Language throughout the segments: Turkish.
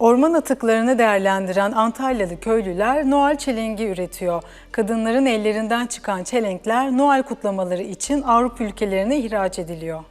Orman atıklarını değerlendiren Antalyalı köylüler Noel çelengi üretiyor. Kadınların ellerinden çıkan çelenkler Noel kutlamaları için Avrupa ülkelerine ihraç ediliyor.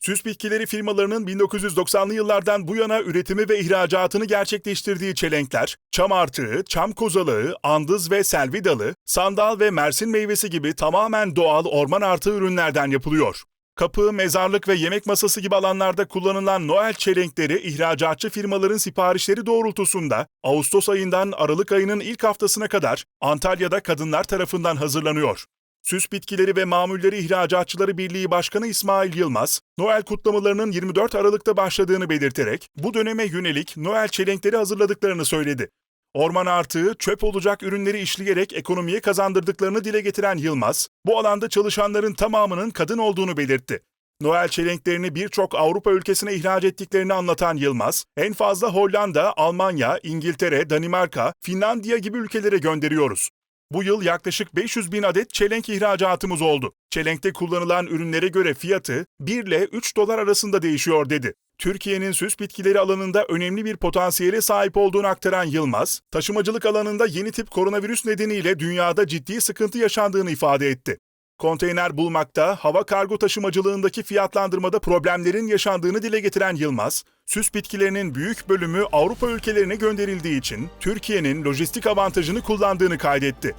Süs bitkileri firmalarının 1990'lı yıllardan bu yana üretimi ve ihracatını gerçekleştirdiği çelenkler, çam artığı, çam kozalağı, andız ve selvi dalı, sandal ve mersin meyvesi gibi tamamen doğal orman artığı ürünlerden yapılıyor. Kapı, mezarlık ve yemek masası gibi alanlarda kullanılan Noel çelenkleri ihracatçı firmaların siparişleri doğrultusunda Ağustos ayından Aralık ayının ilk haftasına kadar Antalya'da kadınlar tarafından hazırlanıyor. Süs Bitkileri ve Mamulleri İhracatçıları Birliği Başkanı İsmail Yılmaz, Noel kutlamalarının 24 Aralık'ta başladığını belirterek bu döneme yönelik Noel çelenkleri hazırladıklarını söyledi. Orman artığı, çöp olacak ürünleri işleyerek ekonomiye kazandırdıklarını dile getiren Yılmaz, bu alanda çalışanların tamamının kadın olduğunu belirtti. Noel çelenklerini birçok Avrupa ülkesine ihraç ettiklerini anlatan Yılmaz, en fazla Hollanda, Almanya, İngiltere, Danimarka, Finlandiya gibi ülkelere gönderiyoruz. Bu yıl yaklaşık 500 bin adet çelenk ihracatımız oldu. Çelenkte kullanılan ürünlere göre fiyatı 1 ile 3 dolar arasında değişiyor dedi. Türkiye'nin süs bitkileri alanında önemli bir potansiyele sahip olduğunu aktaran Yılmaz, taşımacılık alanında yeni tip koronavirüs nedeniyle dünyada ciddi sıkıntı yaşandığını ifade etti. Konteyner bulmakta, hava kargo taşımacılığındaki fiyatlandırmada problemlerin yaşandığını dile getiren Yılmaz, süs bitkilerinin büyük bölümü Avrupa ülkelerine gönderildiği için Türkiye'nin lojistik avantajını kullandığını kaydetti.